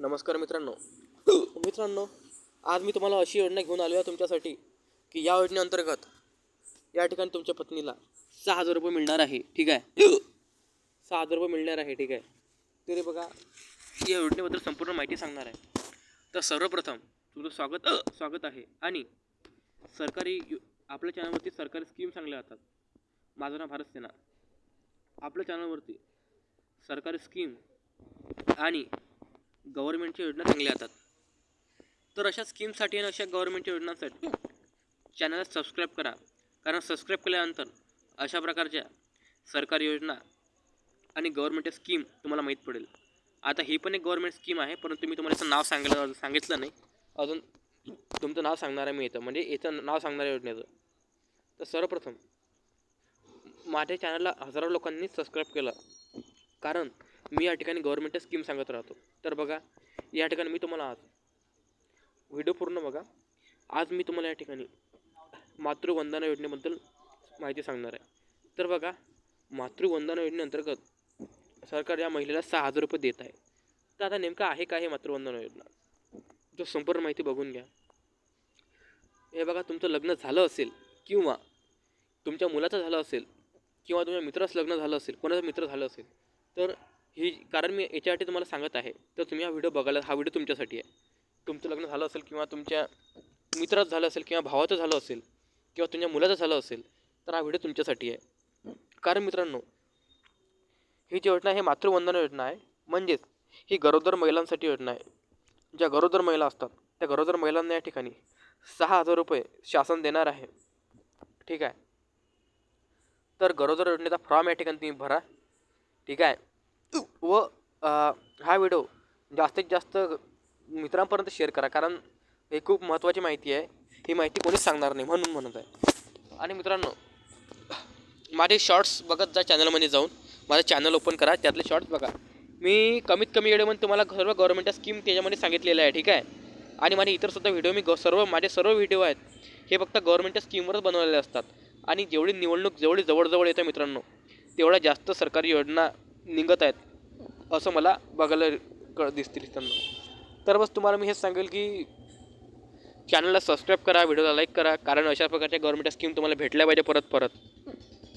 नमस्कार मित्रांनो. मित्रांनो आज मी तुम्हाला अशी योजना घेऊन आलो आहे तुमच्यासाठी की या योजनेअंतर्गत या ठिकाणी तुमच्या पत्नीला सहा हजार रुपये मिळणार आहे ठीक आहे? सहा हजार रुपये मिळणार आहे ठीक आहे? तरी बघा या योजनेबद्दल संपूर्ण माहिती सांगणार आहे. तर सर्वप्रथम तुझं स्वागत स्वागत आहे. आणि सरकारी आपल्या चॅनलवरती सरकारी स्कीम सांगल्या जातात माझं नाव भारत सेना. आपल्या चॅनलवरती सरकारी स्कीम आणि गव्हर्नमेंटच्या योजना चांगल्या येतात. तर अशा स्कीमसाठी आणि अशा गव्हर्नमेंटच्या योजनांसाठी चॅनलला सबस्क्राईब करा. कारण सबस्क्राईब केल्यानंतर अशा प्रकारच्या सरकारी योजना आणि गव्हर्नमेंटच्या स्कीम तुम्हाला माहीत पडेल. आता ही पण एक गव्हर्नमेंट स्कीम आहे परंतु मी तुम्हाला याचं नाव सांगितलं सांगितलं नाही. अजून तुमचं नाव सांगणार आहे मी इथं. म्हणजे याचं नाव सांगणार आहे योजनेचं. तर सर्वप्रथम माझ्या चॅनलला हजारो लोकांनी सबस्क्राईब केलं. कारण मी या ठिकाणी गव्हर्नमेंटच्या स्कीम सांगत राहतो. तर बघा या ठिकाणी मी तुम्हाला आज व्हिडिओ पूर्ण बघा. आज मी तुम्हाला या ठिकाणी मातृवंदना योजनेबद्दल माहिती सांगणार आहे. तर बघा मातृवंदना योजनेअंतर्गत सरकार या महिलेला सहा हजार रुपये देत आहे. तर आता नेमकं आहे काय हे मातृवंदना योजना? जो संपूर्ण माहिती बघून घ्या. हे बघा तुमचं लग्न झालं असेल किंवा तुमच्या मुलाचं झालं असेल किंवा तुमच्या मित्राचं लग्न झालं असेल कोणाचं मित्र झालं असेल तर ही कारण मी याच्यासाठी तुम्हाला सांगत आहे. तर तुम्ही हा व्हिडिओ बघायला हा व्हिडिओ तुमच्यासाठी आहे. तुमचं लग्न झालं असेल किंवा तुमच्या मित्राचं झालं असेल किंवा भावाचं झालं असेल किंवा तुमच्या मुलाचं झालं असेल तर हा व्हिडिओ तुमच्यासाठी आहे. कारण मित्रांनो ही जी योजना आहे मातृवंदना योजना आहे. म्हणजेच ही गरोदर महिलांसाठी योजना आहे. ज्या गरोदर महिला असतात त्या गरोदर महिलांना या ठिकाणी सहा हजार रुपये शासन देणार आहे. ठीक आहे? तर गरोदर योजनेचा फॉर्म या ठिकाणी तुम्ही भरा. ठीक आहे? व हा व्हिडिओ जास्तीत जास्त मित्रांपर्यंत शेअर करा. कारण ही खूप महत्त्वाची माहिती आहे. ही माहिती कोणीच सांगणार नाही म्हणून म्हणत आहे. आणि मित्रांनो माझे शॉर्ट्स बघत जा चॅनलमध्ये जाऊन. माझं चॅनल ओपन करा. त्यातले शॉर्ट्स बघा. मी कमीत कमी व्हिडिओमध्ये तुम्हाला सर्व गव्हर्मेंटच्या स्कीम त्याच्यामध्ये सांगितलेलं आहे ठीक आहे? आणि माझे इतरसुद्धा व्हिडिओ मी ग सर्व माझे सर्व व्हिडिओ आहेत. हे फक्त गव्हर्मेंटच्या स्कीमवरच बनवलेले असतात. आणि जेवढी निवडणूक जेवढी जवळजवळ येते मित्रांनो तेवढ्या जास्त सरकारी योजना निघत आहेत. असं मला बघायला क दिसतील मित्रांनो तर बस तुम्हाला मी हेच सांगेल की चॅनलला सबस्क्राईब करा व्हिडिओला लाईक करा कारण अशा प्रकारच्या गव्हर्मेंट स्कीम तुम्हाला भेटल्या पाहिजे परत परत.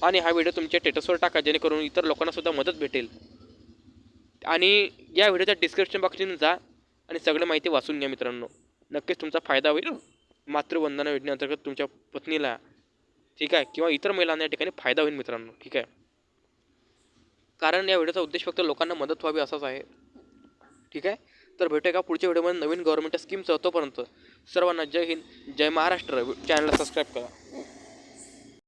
आणि हा व्हिडिओ तुमच्या स्टेटसवर टाका जेणेकरून इतर लोकांनासुद्धा मदत भेटेल. आणि या व्हिडिओच्या डिस्क्रिप्शन बॉक्समध्ये जा आणि सगळं माहिती वाचून घ्या मित्रांनो. नक्कीच तुमचा फायदा होईल. मातृवंदना योजनेअंतर्गत तुमच्या पत्नीला ठीक आहे किंवा इतर महिलांना या ठिकाणी फायदा होईल मित्रांनो ठीक आहे. कारण या व्हिडिओचा उद्देश फक्त लोकांना मदत व्हावी असाच आहे. ठीक आहे? तर भेटूया का पुढच्या व्हिडिओमध्ये नवीन गव्हर्नमेंट स्कीमचं तोपर्यंत. सर्वांना जय हिंद जय महाराष्ट्र. चॅनलला सबस्क्राईब करा.